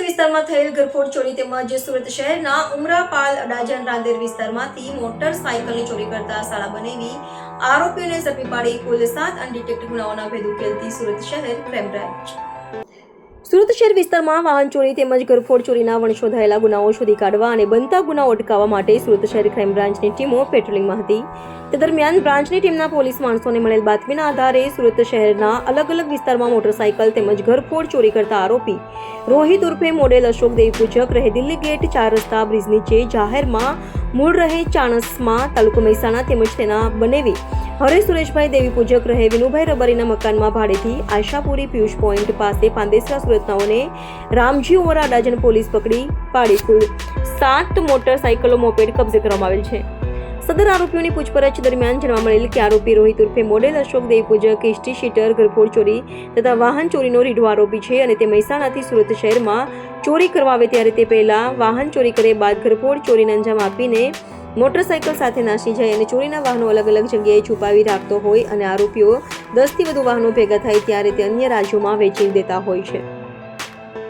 વિસ્તારમાં થયેલ ઘરફોડ ચોરી તેમજ સુરત શહેરના ઉમરાપાલ અડાજણ રાંદેર વિસ્તારમાંથી મોટરસાયકલની ચોરી કરતા શાળા બનેવી આરોપીઓને ઝડપી પાડી કુલ સાત અનડિટેક્ટ ગુનાઓના ભેદ ઉકેલતી સુરત શહેર ક્રાઇમ બ્રાન્ચ. સુરત શહેર વિસ્તારમાં વાહન ચોરી તેમજ ઘરફોડ ચોરીના વણશોધાયેલા ગુનાઓ શોધી કાઢવા અને બનતા ગુનાઓ અટકાવવા માટે સુરત શહેર ક્રાઇમ બ્રાન્ચની ટીમો પેટ્રોલિંગમાં હતી. તે દરમિયાન બ્રાન્ચની ટીમના પોલીસ માણસોને મળેલ બાતમીના આધારે સુરત શહેરના અલગ અલગ વિસ્તારમાં મોટરસાયકલ તેમજ ઘરફોડ ચોરી કરતા આરોપી રોહિત ઉર્ફે મોડેલ અશોક દેવી પૂજક રહે દિલ્હી ગેટ ચાર રસ્તા બ્રિજ નીચે જાહેરમાં મૂળ રહે ચાણસમાં તાલુકો મહેસાણા તેમજ તેના બનેવી. હરે સુરેશભાઈ દેવી પૂજક રહે વિનુભાઈ રબારીના મકાનમાં ભાડેથી આશાપુરી પિયુષ પોઈન્ટ પાસે પાંદેસરા સુરતનાઓને રામજી ઉમરા અડાજણ પોલીસ પકડી પાડી કુલ સાત મોટરસાયકલો મોપેડ કબજે કરવામાં આવેલ છે. સદર આરોપીઓની પૂછપરછ દરમિયાન જાણવા મળેલ કે આરોપી રોહિત ઉર્ફે model Ashok Devpujak history sheeter, ઘરફોડ ચોરી તથા વાહન ચોરીનો રીઢો આરોપી છે અને તે મહેસાણાથી સુરત શહેરમાં ચોરી કરવા આવે ત્યારે તે પહેલા વાહન ચોરી કરે બાદ ઘરફોડ ચોરીને અંજામ આપીને મોટરસાયકલ સાથે નાસી જાય અને ચોરીના વાહનો અલગ અલગ જગ્યાએ છુપાવી રાખતો હોય અને આરોપીઓ દસથી વધુ વાહનો ભેગા થાય ત્યારે તે અન્ય રાજ્યોમાં વેચી દેતા હોય છે.